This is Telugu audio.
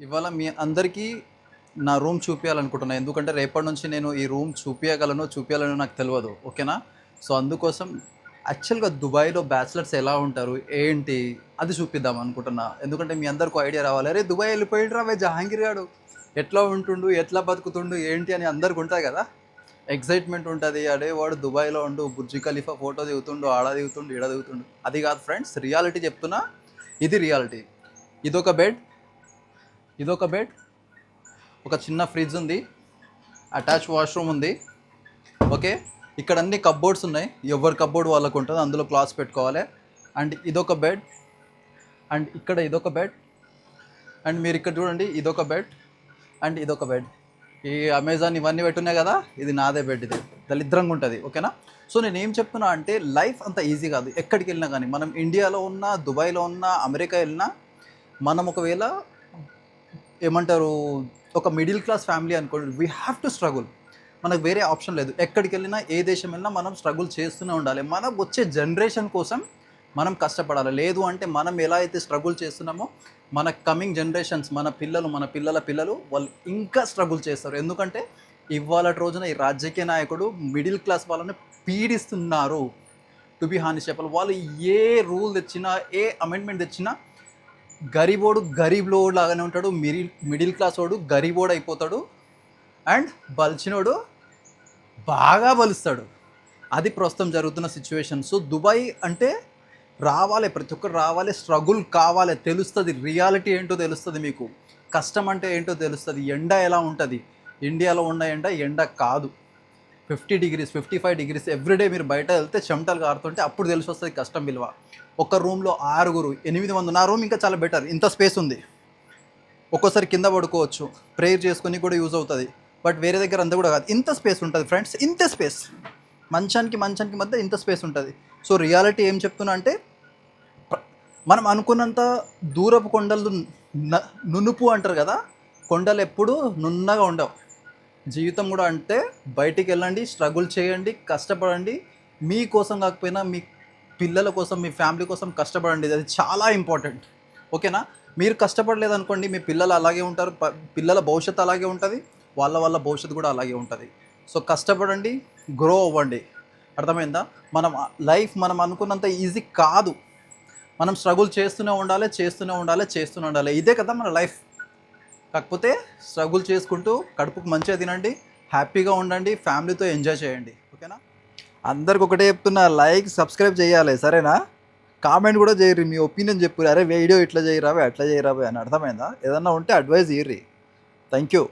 ఇవాళ మీ అందరికీ నా రూమ్ చూపించాలనుకుంటున్నాను ఎందుకంటే రేపటి నుంచి నేను ఈ రూమ్ చూపించగలను చూపించాలని నాకు తెలియదు ఓకేనా? సో అందుకోసం యాక్చువల్గా దుబాయ్లో బ్యాచిలర్స్ ఎలా ఉంటారు ఏంటి అది చూపిద్దాం అనుకుంటున్నా. ఎందుకంటే మీ అందరికీ ఐడియా రావాలి. అరే దుబాయ్ వెళ్ళిపోయిండ్రా రావే జహాంగీర్ గాడు. ఎట్లా ఉంటుండు ఎట్లా బతుకుతుండు ఏంటి అని అందరికి ఉంటుంది కదా. ఎక్సైట్మెంట్ ఉంటుంది. అడే వాడు దుబాయ్లో ఉండు బుర్జి ఖలీఫా ఫోటో దిగుతుండు ఆడ దిగుతుండు ఈడ దిగుతుండు. అది కాదు ఫ్రెండ్స్ రియాలిటీ చెప్తున్నా. ఇది రియాలిటీ. ఇదొక బెడ్. ఇదొక బెడ్ ఒక చిన్న ఫ్రిడ్జ్ ఉంది అటాచ్ వాష్రూమ్ ఉంది. ఓకే ఇక్కడ అన్ని కబ్బోర్డ్స్ ఉన్నాయి. ఎవరి కబ్బోర్డ్ వాళ్ళకు ఉంటుంది అందులో క్లాత్స్ పెట్టుకోవాలి. అండ్ ఇదొక బెడ్ అండ్ ఇక్కడ ఇదొక బెడ్ అండ్ మీరు ఇక్కడ చూడండి ఇదొక బెడ్ అండ్ ఇదొక బెడ్. ఈ అమెజాన్ ఇవన్నీ పెట్టున్నాయి కదా ఇది నాదే బెడ్ ఇది. దరిద్రంగా ఉంటుంది ఓకేనా? సో నేను ఏం చెప్తున్నా అంటే లైఫ్ అంత ఈజీ కాదు. ఎక్కడికి వెళ్ళినా కానీ మనం ఇండియాలో ఉన్నా దుబాయ్లో ఉన్నా అమెరికా వెళ్ళినా మనం ఒకవేళ ఏమంటారు ఒక మిడిల్ క్లాస్ ఫ్యామిలీ అనుకోండి వీ హ్యావ్ టు స్ట్రగుల్ మనకు వేరే ఆప్షన్ లేదు. ఎక్కడికి వెళ్ళినా ఏ దేశం వెళ్ళినా మనం స్ట్రగుల్ చేస్తూనే ఉండాలి. మనకు వచ్చే జనరేషన్ కోసం మనం కష్టపడాలి. లేదు అంటే మనం ఎలా అయితే స్ట్రగుల్ చేస్తున్నామో మన కమింగ్ జనరేషన్స్ మన పిల్లలు మన పిల్లల పిల్లలు వాళ్ళు ఇంకా స్ట్రగుల్ చేస్తారు. ఎందుకంటే ఇవాళ రోజున ఈ రాజకీయ నాయకుడు మిడిల్ క్లాస్ వాళ్ళని పీడిస్తున్నారు. టు బి హాని చెప్పాలి. వాళ్ళు ఏ రూల్ తెచ్చినా ఏ అమెండ్మెంట్ తెచ్చినా గరీబోడు గరీబ్లో లాగానే ఉంటాడు మిడిల్ మిడిల్ క్లాస్ వాడు గరీబోడు అయిపోతాడు అండ్ బలిచినోడు బాగా బలుస్తాడు. అది ప్రస్తుతం జరుగుతున్న సిచ్యువేషన్ సో దుబాయ్ అంటే రావాలి ప్రతి ఒక్కరు రావాలి స్ట్రగుల్ కావాలి తెలుస్తుంది. రియాలిటీ ఏంటో తెలుస్తుంది మీకు. కష్టం అంటే ఏంటో తెలుస్తుంది. ఎండ ఎలా ఉంటుంది? ఇండియాలో ఉన్న ఎండ ఎండ కాదు. Fifty degrees fifty five degrees every day మీరు బయట వెళ్తే చెమటలు కారుతుంటే అప్పుడు తెలిసి వస్తుంది కష్టం విలువ. ఒక రూమ్లో ఆరుగురు ఎనిమిది మంది నా రూమ్ ఇంకా చాలా బెటర్ ఇంత స్పేస్ ఉంది. ఒక్కోసారి కింద పడుకోవచ్చు. ప్రేయర్ చేసుకొని కూడా యూజ్ అవుతుంది. బట్ వేరే దగ్గర అంతా కూడా కాదు. ఇంత స్పేస్ ఉంటుంది ఫ్రెండ్స్ ఇంత స్పేస్ మంచానికి మంచానికి మధ్య ఇంత స్పేస్ ఉంటుంది. సో రియాలిటీ ఏం చెప్తున్నా అంటే మనం అనుకున్నంత దూరపు కొండలు నునుపు అంటారు కదా? కొండలు ఎప్పుడు నున్నగా ఉండవు. జీవితం కూడా అంటే బయటికి వెళ్ళండి స్ట్రగుల్ చేయండి కష్టపడండి. మీ కోసం కాకపోయినా మీ పిల్లల కోసం మీ ఫ్యామిలీ కోసం కష్టపడండి. అది చాలా ఇంపార్టెంట్ ఓకేనా? మీరు కష్టపడలేదు అనుకోండి మీ పిల్లలు అలాగే ఉంటారు పిల్లల భవిష్యత్తు అలాగే ఉంటుంది వాళ్ళ వాళ్ళ భవిష్యత్తు కూడా అలాగే ఉంటుంది. సో కష్టపడండి గ్రో అవ్వండి. అర్థమైందా? మనం లైఫ్ మనం అనుకున్నంత ఈజీ కాదు. మనం స్ట్రగుల్ చేస్తూనే ఉండాలి చేస్తూనే ఉండాలి చేస్తూనే ఉండాలి. ఇదే కదా మన లైఫ్ కాకపోతే స్ట్రగుల్ చేసుకుంటూ కడుపుకు మంచిగా తినండి హ్యాపీగా ఉండండి ఫ్యామిలీతో ఎంజాయ్ చేయండి. ఓకేనా? అందరికి ఒకటే చెప్తున్నా లైక్ సబ్స్క్రైబ్ చేయాలి సరేనా? కామెంట్ కూడా చేయరు మీ ఒపీనియన్ చెప్పు. అరే వీడియో ఇట్లా చేయరావే అట్లా చేయరావే అని అర్థమైందా? ఏదన్నా ఉంటే అడ్వైజ్ ఇయ్యి థ్యాంక్ యూ.